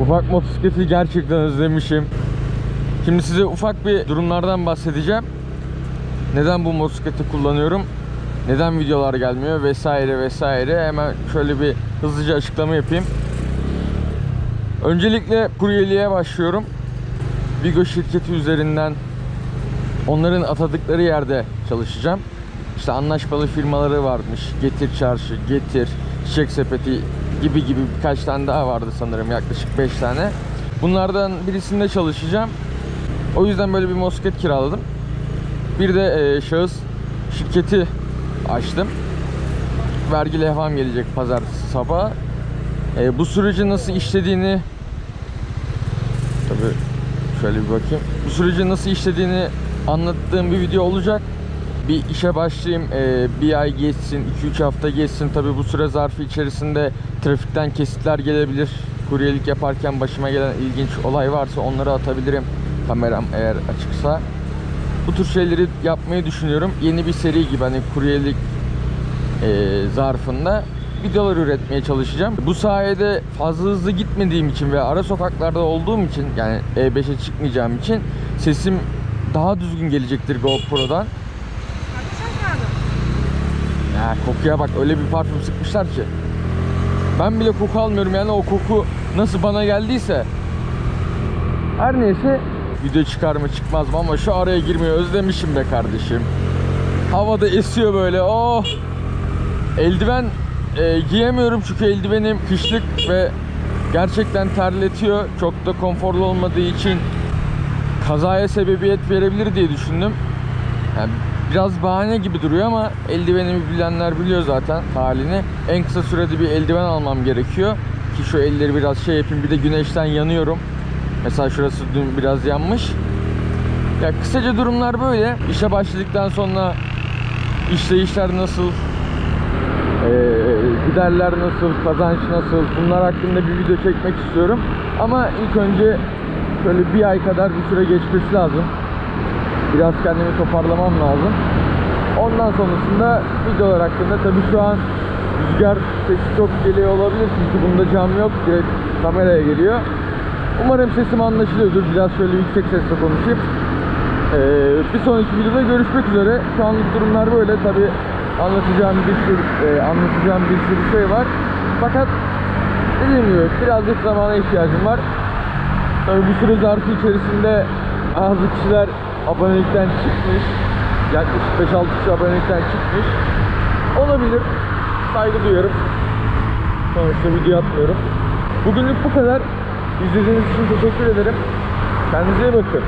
Ufak motosikleti gerçekten özlemişim. Şimdi size ufak bir durumlardan bahsedeceğim. Neden bu motosikleti kullanıyorum? Neden videolar gelmiyor vesaire vesaire. Hemen şöyle bir hızlıca açıklama yapayım. Öncelikle kuryeliğe başlıyorum. Vigo şirketi üzerinden onların atadıkları yerde çalışacağım. İşte anlaşmalı firmaları varmış. Getir Çarşı, Getir, Çiçek Sepeti gibi gibi birkaç tane daha vardı sanırım. Yaklaşık 5 tane. Bunlardan birisinde çalışacağım. O yüzden böyle bir motosiklet kiraladım. Bir de e, şahıs şirketi açtım. Vergi levham gelecek pazar sabah. E, bu süreci nasıl işlediğini Tabii şöyle bir bakayım. Bu sürecin nasıl işlediğini anlattığım bir video olacak. Bir işe başlayayım, e, bir ay geçsin, 2-3 hafta geçsin. Tabii bu süre zarfı içerisinde trafikten kesitler gelebilir. Kuryelik yaparken başıma gelen ilginç olay varsa onları atabilirim. Kameram eğer açıksa. Bu tür şeyleri yapmayı düşünüyorum. Yeni bir seri gibi hani kuryelik e, zarfında videolar üretmeye çalışacağım. Bu sayede fazla hızlı gitmediğim için ve ara sokaklarda olduğum için yani E5'e çıkmayacağım için sesim daha düzgün gelecektir GoPro'dan. Ya kokuya bak öyle bir parfüm sıkmışlar ki. Ben bile koku almıyorum yani o koku nasıl bana geldiyse. Her neyse video çıkar mı çıkmaz mı ama şu araya girmeyi özlemişim be kardeşim. Havada esiyor böyle oh. Eldiven e, giyemiyorum çünkü eldivenim kışlık ve gerçekten terletiyor. Çok da konforlu olmadığı için kazaya sebebiyet verebilir diye düşündüm. Yani biraz bahane gibi duruyor ama eldivenimi bilenler biliyor zaten halini. En kısa sürede bir eldiven almam gerekiyor ki şu elleri biraz şey yapayım. Bir de güneşten yanıyorum. Mesela şurası dün biraz yanmış. Ya kısaca durumlar böyle. İşe başladıktan sonra işleyişler nasıl, ee, giderler nasıl, kazanç nasıl bunlar hakkında bir video çekmek istiyorum. Ama ilk önce şöyle bir ay kadar bir süre geçmesi lazım. Biraz kendimi toparlamam lazım. Ondan sonrasında videolar hakkında tabii şu an rüzgar sesi çok geliyor olabilir çünkü bunda cam yok direkt kameraya geliyor. Umarım sesim anlaşılıyordur. Biraz şöyle yüksek sesle konuşayım. Ee, bir sonraki videoda görüşmek üzere. Şu anlık durumlar böyle. Tabii anlatacağım bir sürü e, anlatacağım bir sürü şey var. Fakat dediğim gibi birazcık zamana ihtiyacım var. Tabii bu süre zarfı içerisinde bazı kişiler abonelikten çıkmış. Yaklaşık 5-6 kişi abonelikten çıkmış. Olabilir. Saygı duyuyorum. Sonuçta video atmıyorum. Bugünlük bu kadar. İzlediğiniz için teşekkür ederim. Kendinize iyi bakın.